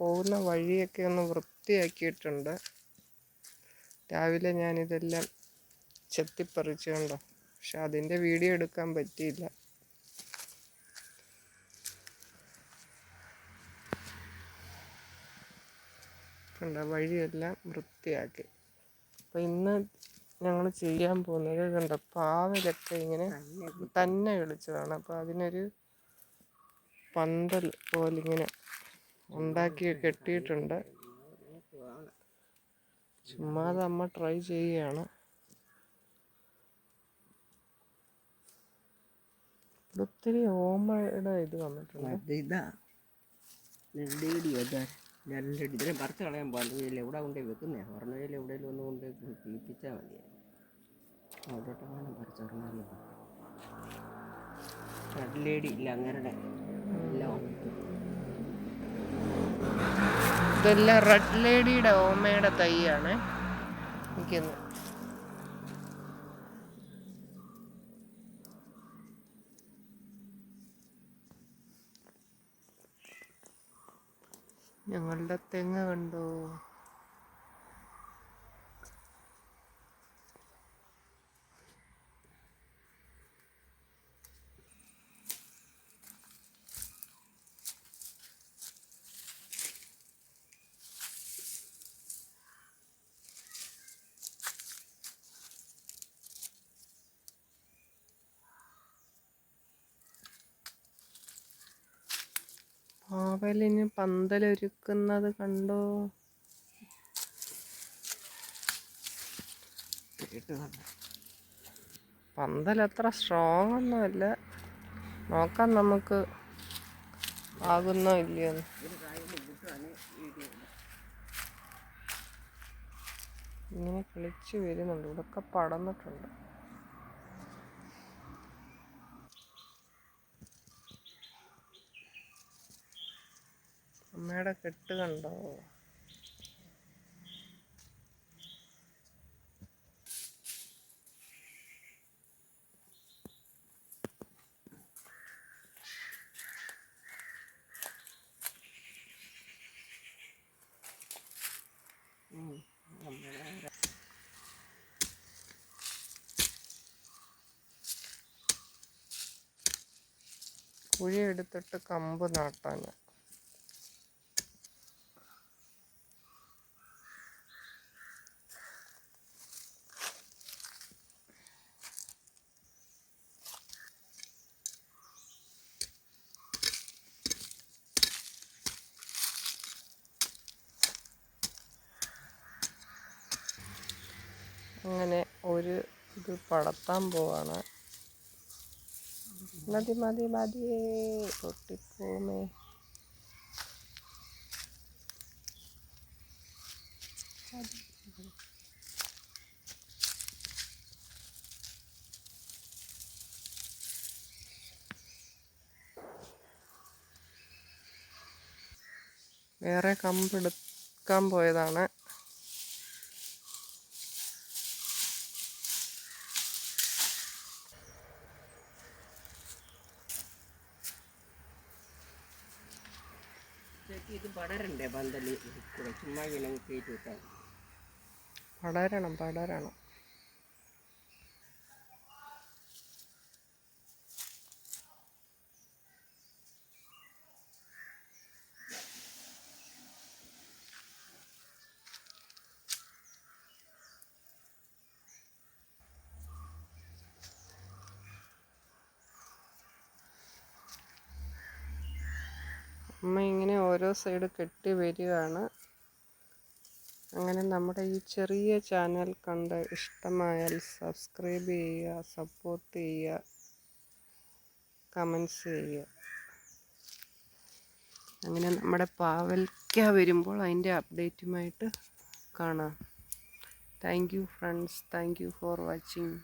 പോകുന്ന വഴിയൊക്കെ ഒന്ന് വൃത്തിയാക്കിയിട്ടുണ്ട്. രാവിലെ ഞാനിതെല്ലാം ചെത്തിപ്പറിച്ചുകൊണ്ടോ. പക്ഷെ അതിന്റെ വീഡിയോ എടുക്കാൻ പറ്റിയില്ല. കണ്ടോ വഴിയെല്ലാം വൃത്തിയാക്കി. അപ്പം ഇന്ന് ഞങ്ങൾ ചെയ്യാൻ പോകുന്നത് കണ്ട പാവലൊക്കെ ഇങ്ങനെ തന്നെ വിളിച്ചതാണ്. അപ്പോൾ അതിനൊരു പന്തൽ പോലിങ്ങനെ ഉണ്ടാക്കി കെട്ടിയിട്ടുണ്ട്. ചുമ്മാതെ അമ്മ ട്രൈ ഇവിടെ ഒത്തിരി ഓമയുടെ ഇത് വന്നിട്ടുണ്ട്. ഇതാ. ഇതിനെ പറിച്ച് കളയാൻ പാടില്ല. എവിടെ കൊണ്ടേ വെക്കുന്നേ? പറഞ്ഞതിൽ എവിടെയെങ്കിലും ഒന്ന് കൊണ്ട് പീപ്പിച്ചാൽ മതി. അവിടോട്ടെങ്ങാനും പറിച്ചറിഞ്ഞാലോ നെല്ലേടി ഇല്ല അങ്ങനെ ഇതെല്ലാം റെഡ് ലേഡിയുടെ ഓമയുടെ തൈയാണ്. നിൽക്കുന്നത് ഞങ്ങളുടെ തെങ്ങ് കണ്ടോ? പാവലിന് പന്തലൊരുക്കുന്നത് കണ്ടോ? അത്ര സ്ട്രോങ് ഒന്നുമല്ല നോക്കാം നമുക്ക് ആകുന്നോ വീഡിയോ ഇങ്ങനെ കളിച്ചു വരുന്നുണ്ട്. ഇതൊക്കെ പടർന്നിട്ടുണ്ട് അമ്മയുടെ കെട്ട് കണ്ടോ? കുഴി എടുത്തിട്ട് കമ്പ് നാട്ടാൻ. അങ്ങനെ ഒരു ഇത് പടത്താൻ പോവാണ്. മതി മതി മതിയേ പൊട്ടിപ്പോമേ വേറെ കമ്പെടുക്കാൻ പോയതാണ്. പടരണം പടരണം. അമ്മ ഇങ്ങനെ ഓരോ സൈഡ് കെട്ടി വരികയാണ്. അങ്ങനെ നമ്മുടെ ഈ ചെറിയ ചാനൽ കണ്ട് ഇഷ്ടമായാൽ സബ്സ്ക്രൈബ് ചെയ്യുക സപ്പോർട്ട് ചെയ്യുക കമൻസ് ചെയ്യുക. അങ്ങനെ നമ്മുടെ പാവൽക്ക വരുമ്പോൾ അതിന്റെ അപ്ഡേറ്റുമായിട്ട് കാണാം. Thank you friends thank you for watching